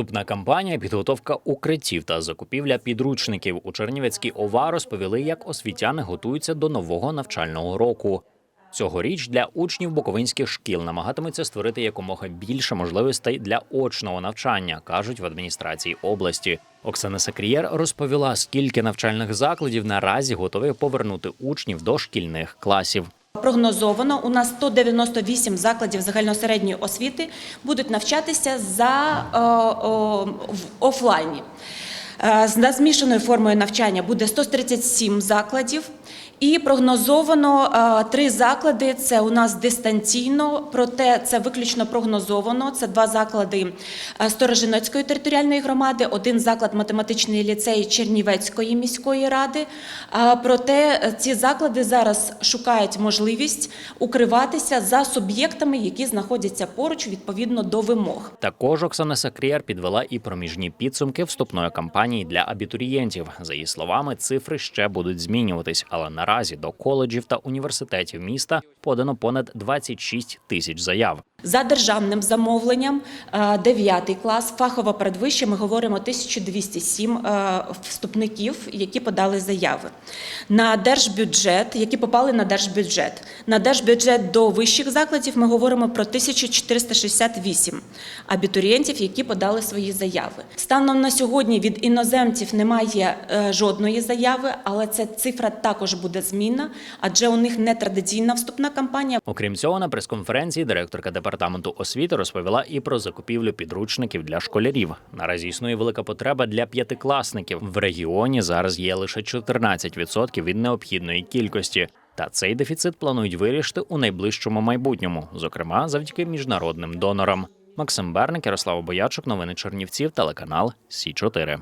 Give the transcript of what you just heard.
Вступна кампанія, підготовка укриттів та закупівля підручників у Чернівецькій ОВА розповіли, як освітяни готуються до нового навчального року. Цьогоріч для учнів буковинських шкіл намагатимуться створити якомога більше можливостей для очного навчання, кажуть в адміністрації області. Оксана Сакрієр розповіла, скільки навчальних закладів наразі готові повернути учнів до шкільних класів. Прогнозовано у нас 198 закладів загальносередньої освіти будуть навчатися за о, о, в офлайні. З змішаною формою навчання буде 137 закладів. І прогнозовано е, три заклади. Це у нас дистанційно, проте це виключно прогнозовано. Це два заклади е, Сторожинецької територіальної громади, один заклад математичний ліцей Чернівецької міської ради. Е, Проте ці заклади зараз шукають можливість укриватися за суб'єктами, які знаходяться поруч відповідно до вимог. Також Оксана Сакрієр підвела і проміжні підсумки вступної кампанії для абітурієнтів. За її словами, цифри ще будуть змінюватись, але наразі до коледжів та університетів міста подано понад 26 тисяч заяв. За державним замовленням, 9 клас, фахова передвища, ми говоримо 1207 е, вступників, які подали заяви. На держбюджет, які попали на держбюджет. На держбюджет до вищих закладів ми говоримо про 1468 абітурієнтів, які подали свої заяви. Станом на сьогодні від іноземців немає е, жодної заяви, але ця цифра також буде змінна, адже у них не традиційна вступна кампанія. Окрім цього, на прес-конференції директорка департаменту освіти розповіла і про закупівлю підручників для школярів. Наразі існує велика потреба для п'ятикласників. В регіоні зараз є лише 14% від необхідної кількості. Та цей дефіцит планують вирішити у найближчому майбутньому, зокрема завдяки міжнародним донорам. Максим Берник, Ярослав Боячук, новини Чернівців, телеканал Сі 4